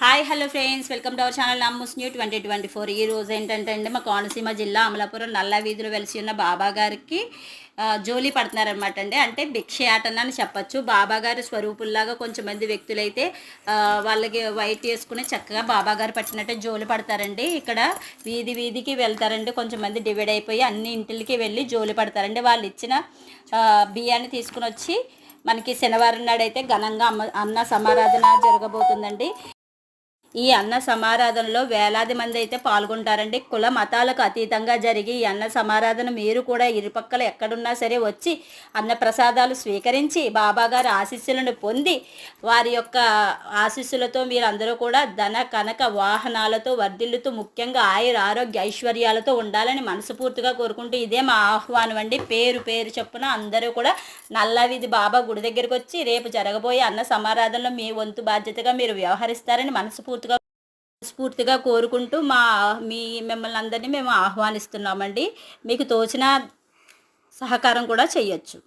Hi hello friends welcome to our channel నమ్మూస్ new twenty twenty four ఈ రోజు ఏంటంటే అండి మా కోనసీమ జిల్లా అమలాపురం నల్ల వీధిలో వెలిసి ఉన్న బాబా గారికి జోలి పడుతున్నారనమాట అండి. అంటే భిక్షయాటన అని చెప్పచ్చు. బాబాగారి స్వరూపుల్లాగా కొంచెం మంది వ్యక్తులైతే వాళ్ళకి వైట్ వేసుకుని చక్కగా బాబాగారు పట్టినట్టే జోలి పడతారండి. ఇక్కడ వీధి వీధికి వెళ్తారండి. కొంచెం మంది డివైడ్ అయిపోయి అన్ని ఇంటికి వెళ్ళి జోలి పడతారండి. వాళ్ళు ఇచ్చిన బియ్యాన్ని తీసుకుని వచ్చి మనకి శనివారం నాడైతే ఘనంగా అమ్మ అన్న సమారాధన జరగబోతుందండి. ఈ అన్న సమారాధనలో వేలాది మంది అయితే పాల్గొంటారండి. కుల మతాలకు అతీతంగా జరిగి ఈ అన్న సమారాధన మీరు కూడా ఇరుపక్కల ఎక్కడున్నా సరే వచ్చి అన్న ప్రసాదాలు స్వీకరించి బాబాగారి ఆశీస్సులను పొంది వారి యొక్క ఆశీస్సులతో మీరందరూ కూడా ధన కనక వాహనాలతో వర్ధిల్లుతూ ముఖ్యంగా ఆయుర ఆరోగ్య ఐశ్వర్యాలతో ఉండాలని మనస్ఫూర్తిగా కోరుకుంటూ ఇదే మా ఆహ్వానం అండి. పేరు పేరు చొప్పున అందరూ కూడా నల్లవిధి బాబా గుడి దగ్గరికి వచ్చి రేపు జరగబోయే అన్న సమారాధనలో మీ వంతు బాధ్యతగా మీరు వ్యవహరిస్తారని మనస్ఫూర్తి స్ఫూర్తిగా కోరుకుంటూ మా మీ మిమ్మల్ని అందరినీ మేము ఆహ్వానిస్తున్నామండి. మీకు తోచిన సహకారం కూడా చేయొచ్చు